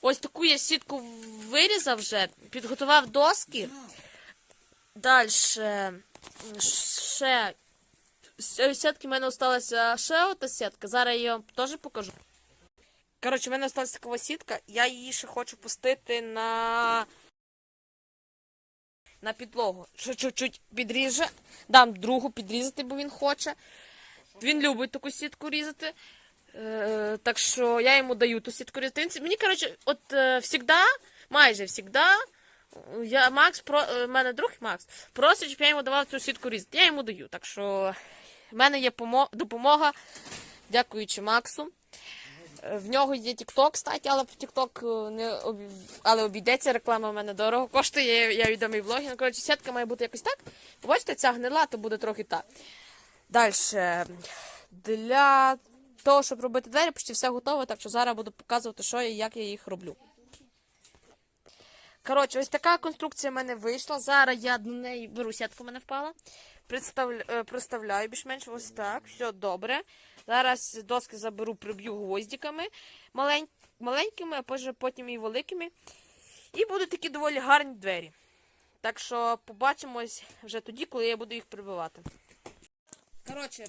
Ось таку я сітку вирізав вже, підготував доски. Далі ще сітки в мене залишилася ще одна сітка. Зараз я її теж покажу. Коротше, в мене залишилася така сітка, я її ще хочу пустити на. На підлогу. Чуть-чуть підріже. Дам другу підрізати, бо він хоче. Він любить таку сітку різати. Е, так що я йому даю ту сітку різати. Мені, коротше, от е, майже всегда, я, Макс, про, е, мене друг Макс, просить, щоб я йому давав цю сітку різати. Я йому даю. Так що в мене є помо- допомога, дякуючи Максу. Е, В нього є TikTok, кстати, але TikTok не обі... але обійдеться, реклама в мене дорого коштує, я відомий блогер. Ну, коротше, сітка має бути якось так. Побачите, ця гнила, то буде трохи так. Далі. Для того, щоб робити двері, почти все готове, так що зараз буду показувати, що і як я їх роблю. Коротше, ось така конструкція в мене вийшла. Зараз я до неї беру сітка в мене впала. Представля... е, більш-менш ось так. Все добре. Зараз доски заберу, приб'ю гвоздиками малень... маленькими, а потім і великими. І будуть такі доволі гарні двері. Так що побачимось вже тоді, коли я буду їх прибивати. Коротше,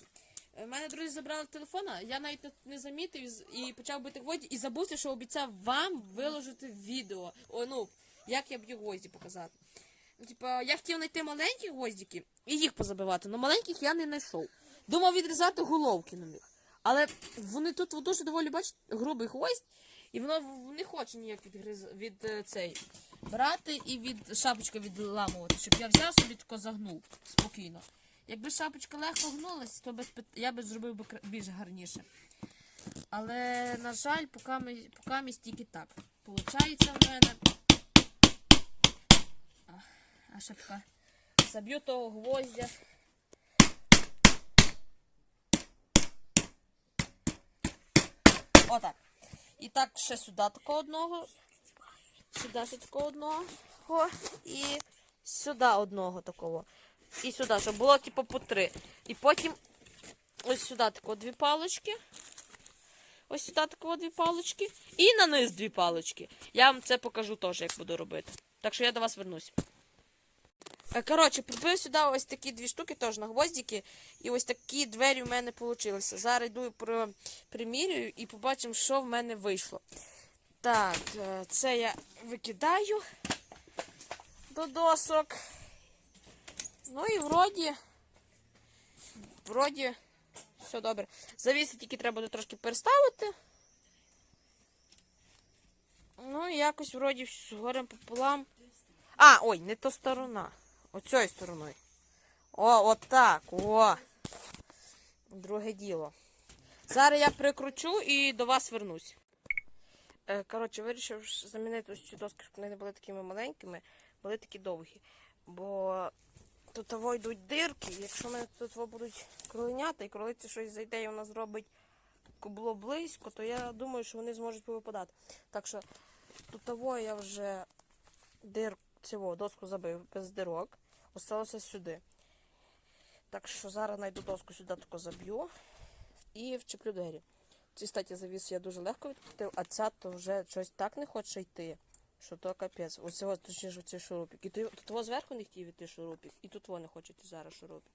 в мене друзі забрали телефона, я навіть не- замітив і почав бити гвозді, і забувся, що обіцяв вам виложити відео. О, ну, як я б'ю гвозді показати. Ну, Типа, я хотів знайти маленькі гвоздики і їх позабивати, але маленьких я не знайшов. Думав відрізати головки на них. Але вони тут дуже доволі, бачите, грубий гвоздь, і воно не хоче ніяк від, від е, цей брати і від шапочки відламувати, щоб я взяв собі тако загнув спокійно. Якби шапочка легко гнулась, то я би зробив би більш гарніше. Але, на жаль, поки, ми, поки тільки так. Получається в мене. А, а шапка. Заб'ю того гвоздя. Отак. І так ще сюди такого одного. Сюди ще такого одного. І сюди одного такого. І сюди, щоб було типу по три. І потім ось сюди тако дві палочки. Ось сюди тако дві палочки. І на низ дві палочки. Я вам це покажу теж, як буду робити. Так що я до вас вернусь. Е, Коротше, прибив сюди ось такі дві штуки, теж на гвоздики. І ось такі двері в мене вийшли. Зараз йду про примірюю і побачимо, що в мене вийшло. Так, е, це я викидаю до досок. Ну і вроді. Вроді. Все добре. Завіси тільки треба буде трошки переставити. Ну і якось вроді горем пополам. А, ой, не то сторона. Оцьою стороною. О, отак. О. Друге діло. Зараз я прикручу і до вас вернусь. Е, Коротше, вирішив замінити ось ці доски, щоб вони не були такими маленькими, були такі довгі. Бо тут того йдуть дирки, якщо мене тут будуть кроленята, і кролиця щось зайде і вона зробить було близько, то я думаю, що вони зможуть повипадати. Так що тут того я вже дир, цього доску забив без дирок. Осталося сюди. Так що зараз знайду доску сюди тако заб'ю і вчеплю двері. Ці статі завіс я дуже легко відкрутив, а ця то вже щось так не хоче йти, що то капець. Ось цього точніше цей шурупик. І тут того зверху не хотів йти шурупик, і тут вони хочуть зараз шурупик.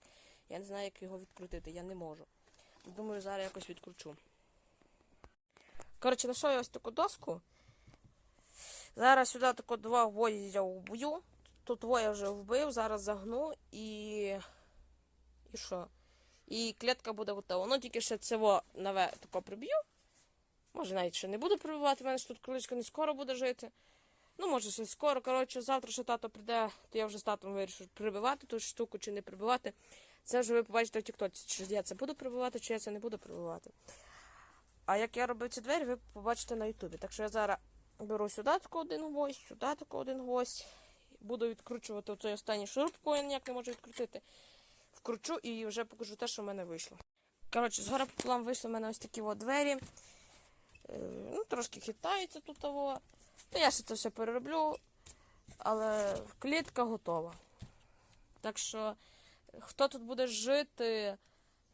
Я не знаю, як його відкрутити, я не можу. Думаю, зараз якось відкручу. Коротше, знайшов я ось таку доску. Зараз сюди тако два гвоздя вб'ю. Тут двоє вже вбив, зараз загну і. І що? І клітка буде готова. Ну тільки ще цього нове тако приб'ю. Може навіть ще не буду прибивати, в мене ж тут кроличка не скоро буде жити. Ну, може, ще скоро. Коротше, завтра ще тато прийде, то я вже з татом вирішу прибивати ту штуку чи не прибивати. Це вже ви побачите в Тіктоці, чи я це буду прибивати, чи я це не буду прибивати. А як я робив ці двері, ви побачите на Ютубі. Так що я зараз беру сюди тако один гвоздь, сюди тако один гвоздь. Буду відкручувати оцей останній шуруп, який я ніяк не можу відкрутити. Вкручу і вже покажу те, що в мене вийшло. Коротше, згора пополам вийшли в мене ось такі от двері. Е, ну, трошки хитаються тут того. Ну, я ще це все перероблю, але клітка готова. Так що, хто тут буде жити,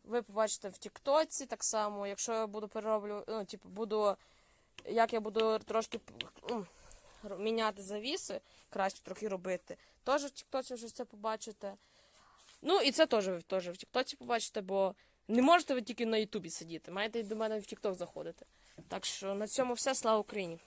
ви побачите в Тіктоці так само. Якщо я буду перероблю, ну, типу, буду як я буду трошки ну, міняти завіси, краще трохи робити. Теж в Тіктоці вже це побачите. Ну і це теж ви теж в Тіктоці побачите, бо не можете ви тільки на Ютубі сидіти, маєте до мене в Тікток заходити. Так що на цьому все, слава Україні!